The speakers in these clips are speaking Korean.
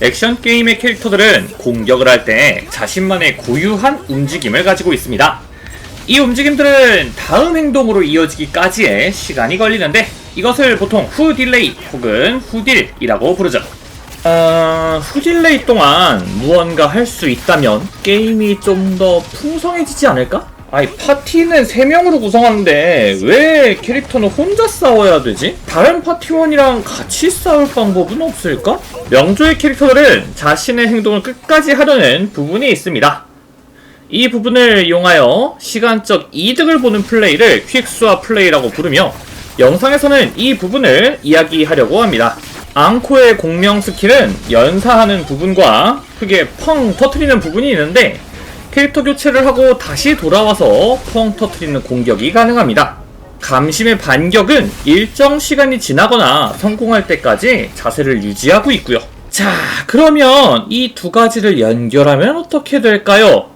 액션 게임의 캐릭터들은 공격을 할 때 자신만의 고유한 움직임을 가지고 있습니다. 이 움직임들은 다음 행동으로 이어지기까지의 시간이 걸리는데 이것을 보통 후 딜레이 혹은 후딜이라고 부르죠. 어, 후딜레이 동안 무언가 할 수 있다면 게임이 좀 더 풍성해지지 않을까? 아니 파티는 3명으로 구성하는데 왜 캐릭터는 혼자 싸워야 되지? 다른 파티원이랑 같이 싸울 방법은 없을까? 명조의 캐릭터들은 자신의 행동을 끝까지 하려는 부분이 있습니다. 이 부분을 이용하여 시간적 이득을 보는 플레이를 퀵스와 플레이라고 부르며 영상에서는 이 부분을 이야기하려고 합니다. 앙코의 공명 스킬은 연사하는 부분과 크게 펑 터트리는 부분이 있는데 캐릭터 교체를 하고 다시 돌아와서 펑 터트리는 공격이 가능합니다. 감심의 반격은 일정 시간이 지나거나 성공할 때까지 자세를 유지하고 있고요. 자, 그러면 이 두 가지를 연결하면 어떻게 될까요?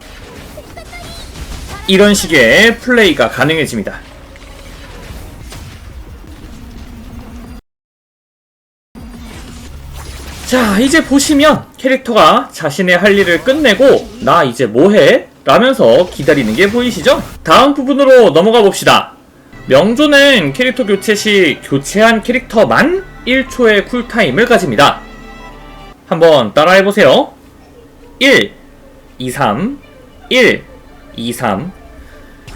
이런 식의 플레이가 가능해집니다. 자, 이제 보시면 캐릭터가 자신의 할 일을 끝내고 나 이제 뭐해? 라면서 기다리는 게 보이시죠? 다음 부분으로 넘어가 봅시다. 명조는 캐릭터 교체 시 교체한 캐릭터만 1초의 쿨타임을 가집니다. 한번 따라해보세요. 1, 2, 3, 1, 2, 3.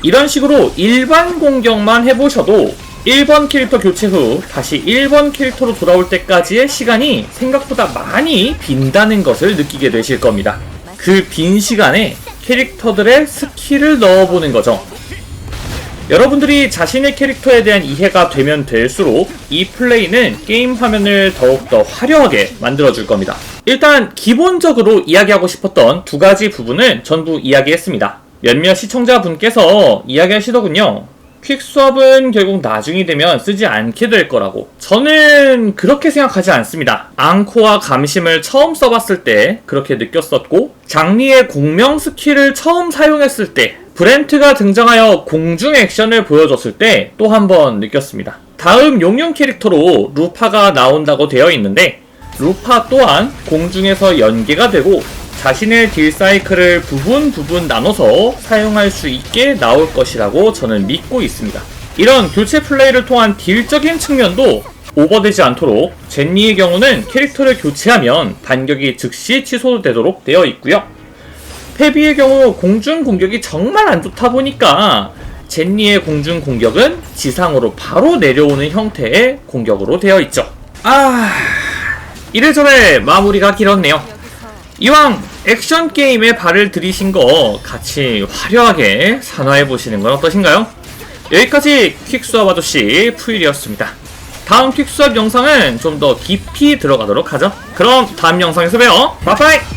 이런 식으로 일반 공격만 해보셔도 1번 캐릭터 교체 후 다시 1번 캐릭터로 돌아올 때까지의 시간이 생각보다 많이 빈다는 것을 느끼게 되실 겁니다. 그 빈 시간에 캐릭터들의 스킬을 넣어보는 거죠. 여러분들이 자신의 캐릭터에 대한 이해가 되면 될수록 이 플레이는 게임 화면을 더욱더 화려하게 만들어줄 겁니다. 일단 기본적으로 이야기하고 싶었던 두 가지 부분은 전부 이야기했습니다. 몇몇 시청자분께서 이야기하시더군요. 퀵스왑은 결국 나중이 되면 쓰지 않게 될 거라고. 저는 그렇게 생각하지 않습니다. 앙코와 감심을 처음 써봤을 때 그렇게 느꼈었고, 장리의 공명 스킬을 처음 사용했을 때, 브렌트가 등장하여 공중 액션을 보여줬을 때 또 한 번 느꼈습니다. 다음 용용 캐릭터로 루파가 나온다고 되어 있는데, 루파 또한 공중에서 연계가 되고 자신의 딜 사이클을 부분 부분 나눠서 사용할 수 있게 나올 것이라고 저는 믿고 있습니다. 이런 교체 플레이를 통한 딜적인 측면도 오버되지 않도록 젠니의 경우는 캐릭터를 교체하면 반격이 즉시 취소되도록 되어 있고요. 페비의 경우 공중 공격이 정말 안 좋다 보니까 젠니의 공중 공격은 지상으로 바로 내려오는 형태의 공격으로 되어 있죠. 아, 이래저래 마무리가 길었네요. 이왕 액션 게임에 발을 들이신 거 같이 화려하게 산화해 보시는 건 어떠신가요? 여기까지 퀵수압 아저씨 푸일이었습니다. 다음 퀵수압 영상은 좀 더 깊이 들어가도록 하죠. 그럼 다음 영상에서 봬요. 바이바이!